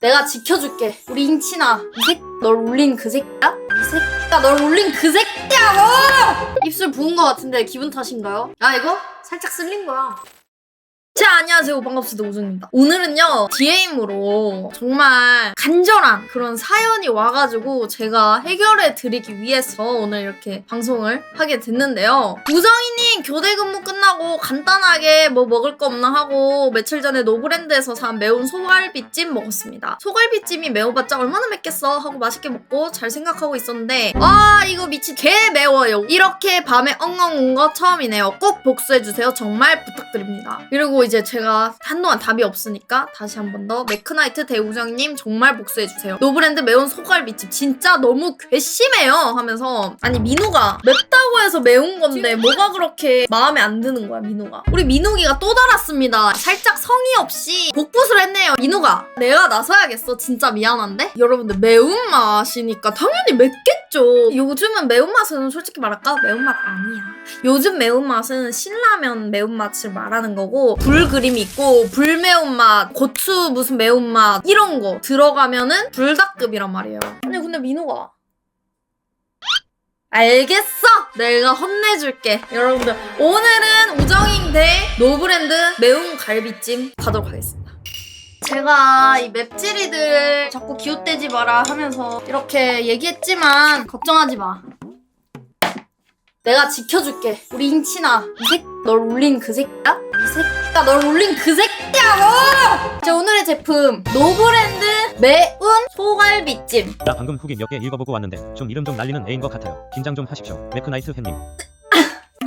내가 지켜줄게. 우리 인치나. 이 새끼 널 울린 그 새끼야? 이 새끼가 널 울린 그 새끼야! 입술 부은 것 같은데 기분 탓인가요? 아 이거 살짝 쓸린 거야. 자, 안녕하세요. 반갑습니다. 오준입니다. 오늘은요, DM으로 정말 간절한 그런 사연이 와가지고 제가 해결해 드리기 위해서 오늘 이렇게 방송을 하게 됐는데요. 우정이님 교대 근무 끝나고 간단하게 뭐 먹을 거 없나 하고 며칠 전에 노브랜드에서 산 매운 소갈비찜 먹었습니다. 소갈비찜이 매워봤자 얼마나 맵겠어 하고 맛있게 먹고 잘 생각하고 있었는데 아, 이거 미친 개 매워요. 이렇게 밤에 엉엉 운 거 처음이네요. 꼭 복수해주세요. 정말 부탁드립니다. 그리고 이제 제가 한동안 답이 없으니까 다시 한 번 더 매크나이트 대우정님 정말 복수해주세요. 노브랜드 매운 소갈비집 진짜 너무 괘씸해요 하면서 아니 민우가 맵다고 해서 매운 건데 뭐가 그렇게 마음에 안 드는 거야 민우가. 우리 민우기가 또 달았습니다. 살짝 성의 없이 복붙을 했네요. 민우가 내가 나서야겠어. 진짜 미안한데 여러분들 매운맛이니까 당연히 맵겠죠. 요즘은 매운맛은 솔직히 말할까 매운맛 아니야. 요즘 매운맛은 신라면 매운맛을 말하는 거고 불 그림이 있고 불 매운맛, 고추 무슨 매운맛 이런 거 들어가면은 불닭급이란 말이에요. 아니 근데 민호가 알겠어! 내가 혼내줄게. 여러분들 오늘은 우정인 대 노브랜드 매운 갈비찜 가도록 하겠습니다. 제가 이 맵찔이들 자꾸 기웃대지 마라 하면서 이렇게 얘기했지만 걱정하지 마. 내가 지켜줄게. 우리 인치나. 이 새끼 널 울린 그 새끼야? 이 새끼가 널 울린 그 새끼야! 자, 오늘의 제품. 노브랜드 매운 소갈비찜. 나 방금 후기 몇 개 읽어보고 왔는데 좀 이름 좀 날리는 애인 것 같아요. 긴장 좀 하십시오. 매크나이트 햇님.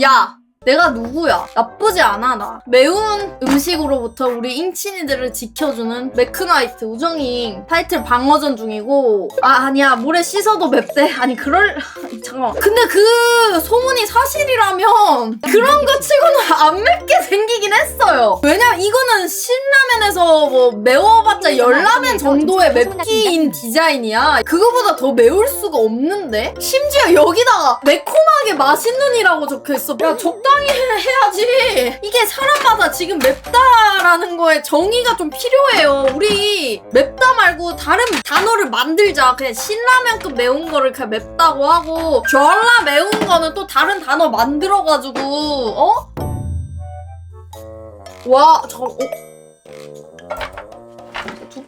야! 내가 누구야? 나쁘지 않아, 나. 매운 음식으로부터 우리 인친이들을 지켜주는 매크나이트 우정이 타이틀 방어전 중이고, 아, 아니야. 물에 씻어도 맵대. 아니, 그럴, 잠깐만. 근데 그 소문이 사실이라면, 그런 거 치고는 안 맵게 생기긴 했어요. 왜냐면 이거는 신라면에서 뭐 매워봤자 열라면 정도의 맵기인 디자인이야. 그거보다 더 매울 수가 없는데? 심지어 여기다가 매콤하게 맛있는이라고 적혀있어. 야, 적당히 해야지. 이게 사람마다 지금 맵다라는 거에 정의가 좀 필요해요. 우리 맵다 말고 다른 단어를 만들자. 그냥 신라면급 매운 거를 그냥 맵다고 하고 졸라 매운 거는 또 다른 단어 만들어가지고 어? 와, 저 어?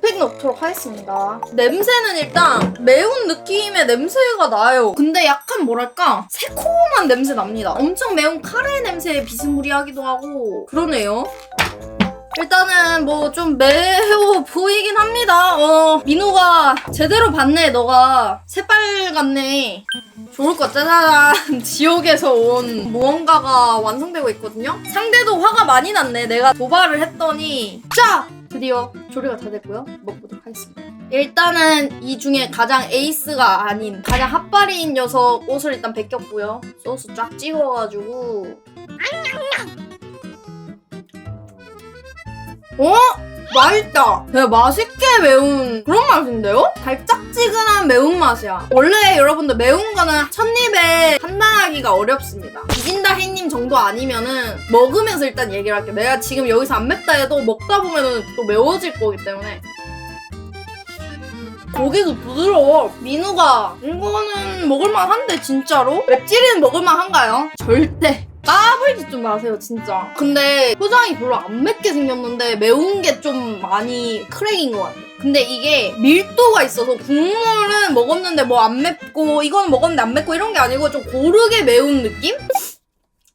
두팩 넣도록 하겠습니다. 냄새는 일단 매운 느낌의 냄새가 나요. 근데 약간 뭐랄까 새콤한 냄새 납니다. 엄청 매운 카레 냄새에 비스무리하기도 하고 그러네요. 일단은 뭐 좀 매워 보이긴 합니다. 어, 민호가 제대로 봤네, 너가. 새빨갛네. 좋을 것 짜잔. 지옥에서 온 무언가가 완성되고 있거든요. 상대도 화가 많이 났네. 내가 도발을 했더니. 자! 드디어 조리가 다 됐고요. 먹보도록 하겠습니다. 일단은 이 중에 가장 에이스가 아닌 가장 핫바리인 녀석 옷을 일단 벗겼고요. 소스 쫙 찍어가지고. 어? 맛있다. 되게 맛있게 매운 그런 맛인데요? 달짝지근한 매운맛이야. 원래 여러분들 매운 거는 첫입에 판단하기가 어렵습니다. 비진다 햇님 정도 아니면은 먹으면서 일단 얘기를 할게요. 내가 지금 여기서 안 맵다 해도 먹다 보면은 또 매워질 거기 때문에. 고기도 부드러워. 민우가 이거는 먹을만한데 진짜로? 맵찔이는 먹을만한가요? 절대. 까불지 좀 마세요 진짜. 근데 포장이 별로 안 맵게 생겼는데 매운 게 좀 많이 크랙인 것 같아요. 근데 이게 밀도가 있어서 국물은 먹었는데 뭐 안 맵고 이건 먹었는데 안 맵고 이런 게 아니고 좀 고르게 매운 느낌?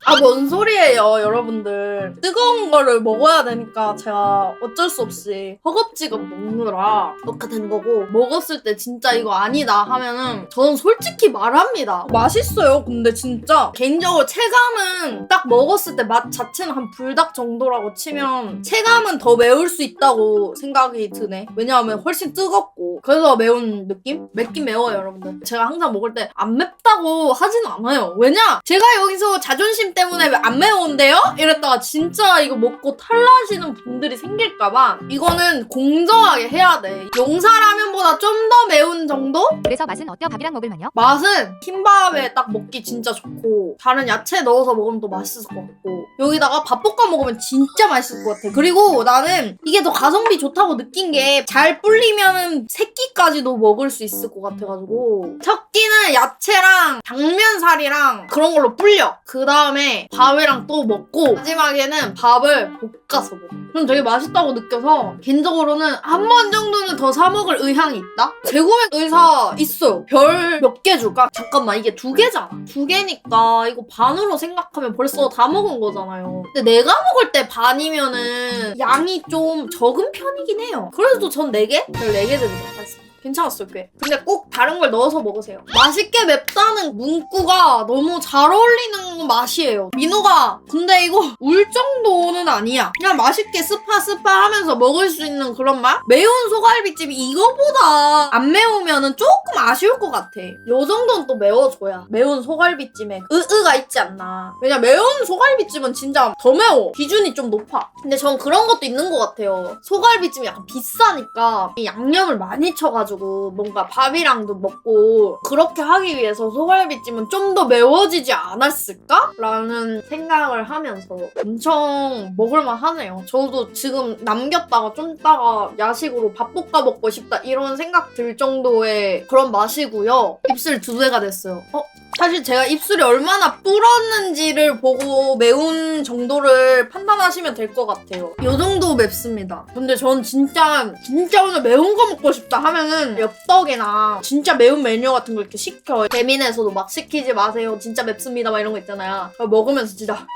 아, 뭔 소리예요, 여러분들. 뜨거운 거를 먹어야 되니까 제가 어쩔 수 없이 허겁지겁 먹느라 이렇게 된 거고, 먹었을 때 진짜 이거 아니다 하면은 저는 솔직히 말합니다. 맛있어요, 근데 진짜. 개인적으로 체감은 딱 먹었을 때 맛 자체는 한 불닭 정도라고 치면 체감은 더 매울 수 있다고 생각이 드네. 왜냐하면 훨씬 뜨겁고. 그래서 매운 느낌? 맵긴 매워요, 여러분들. 제가 항상 먹을 때 안 맵다고 하진 않아요. 왜냐? 제가 여기서 자존심 때문에 왜안 매운데요? 이랬다가 진짜 이거 먹고 탈나시는 분들이 생길까봐 이거는 공정하게 해야 돼. 용사라면보다 좀 더 매운 정도? 그래서 맛은 어때요? 밥이랑 먹을만요? 맛은 흰밥에 딱 먹기 진짜 좋고 다른 야채 넣어서 먹으면 또 맛있을 것 같고 여기다가 밥 볶아 먹으면 진짜 맛있을 것 같아 그리고 나는 이게 더 가성비 좋다고 느낀 게 잘 불리면 새끼까지도 먹을 수 있을 것 같아가지고 첫 끼는 야채랑 당면살이랑 그런 걸로 불려 그 다음에 밥이랑 또 먹고 마지막에는 밥을 볶아서 먹어 그럼 되게 맛있다고 느껴서 개인적으로는 한 번 정도는 더 사 먹을 의향이 있다? 재구매 의사 있어요. 별 몇 개 줄까? 잠깐만 이게 두 개잖아. 두 개니까 이거 반으로 생각하면 벌써 다 먹은 거잖아요. 근데 내가 먹을 때 반이면은 양이 좀 적은 편이긴 해요. 그래도 전네 개? 별네개 드리도록 하겠습니다. 괜찮았어요, 꽤. 근데 꼭 다른 걸 넣어서 먹으세요. 맛있게 맵다는 문구가 너무 잘 어울리는 맛이에요. 민호가, 근데 이거 울 정도는 아니야. 그냥 맛있게 스파 스파 하면서 먹을 수 있는 그런 맛? 매운 소갈비집이 이거보다 안 매우면은 조금 아쉬울 것 같아. 요 정도는 또 매워줘야. 매운 소갈비찜에 으으가 있지 않나. 왜냐, 매운 소갈비찜은 진짜 더 매워. 기준이 좀 높아. 근데 전 그런 것도 있는 것 같아요. 소갈비찜이 약간 비싸니까 이 양념을 많이 쳐가지고 뭔가 밥이랑도 먹고 그렇게 하기 위해서 소갈비찜은 좀 더 매워지지 않았을까? 라는 생각을 하면서 엄청 먹을만 하네요. 저도 지금 남겼다가 좀 있다가 야식으로 밥 볶아 먹고 싶다 이런 생각 들 정도의 그런 맛이고요. 입술 두 배가 됐어요. 어? 사실 제가 입술이 얼마나 불었는지를 보고 매운 정도를 판단하시면 될 것 같아요. 요 정도 맵습니다. 근데 전 진짜 진짜 오늘 매운 거 먹고 싶다 하면은 엽떡이나 진짜 매운 메뉴 같은 거 이렇게 시켜. 배민에서도 막 시키지 마세요. 진짜 맵습니다. 막 이런 거 있잖아요. 먹으면서 진짜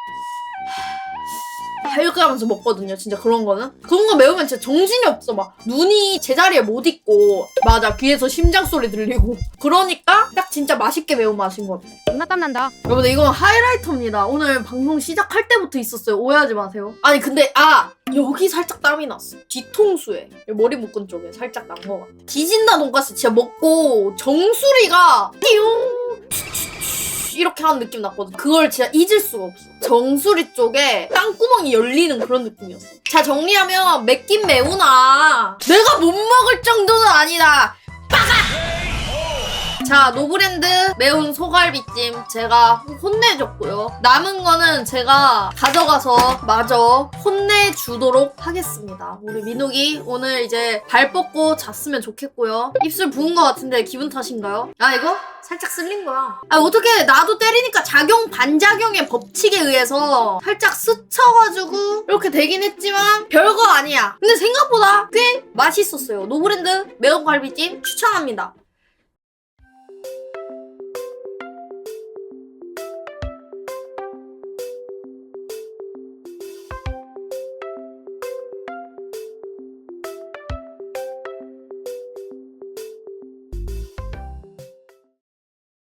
하면서 먹거든요. 진짜 그런 거는. 그런 거 매우면 진짜 정신이 없어. 막 눈이 제자리에 못 있고 맞아 귀에서 심장 소리 들리고 그러니까 딱 진짜 맛있게 매운 맛인 것 같아. 존나 땀난다. 여러분들 이건 하이라이터입니다. 오늘 방송 시작할 때부터 있었어요. 오해하지 마세요. 아니 근데 아 여기 살짝 땀이 났어. 뒤통수에 머리 묶은 쪽에 살짝 난것 같아. 디진다 돈가스 진짜 먹고 정수리가 띠용 이렇게 하는 느낌 났거든. 그걸 진짜 잊을 수가 없어. 정수리 쪽에 땅구멍이 열리는 그런 느낌이었어. 자 정리하면 맵긴 매우나 내가 못 먹을 정도는 아니다. 자, 노브랜드 매운 소갈비찜 제가 혼내줬고요. 남은 거는 제가 가져가서 마저 혼내주도록 하겠습니다. 우리 민욱이 오늘 이제 발 뻗고 잤으면 좋겠고요. 입술 부은 것 같은데 기분 탓인가요? 아, 이거? 살짝 쓸린 거야. 아, 어떻게 나도 때리니까 작용, 반작용의 법칙에 의해서 살짝 스쳐가지고 이렇게 되긴 했지만 별거 아니야. 근데 생각보다 꽤 맛있었어요. 노브랜드 매운 갈비찜 추천합니다.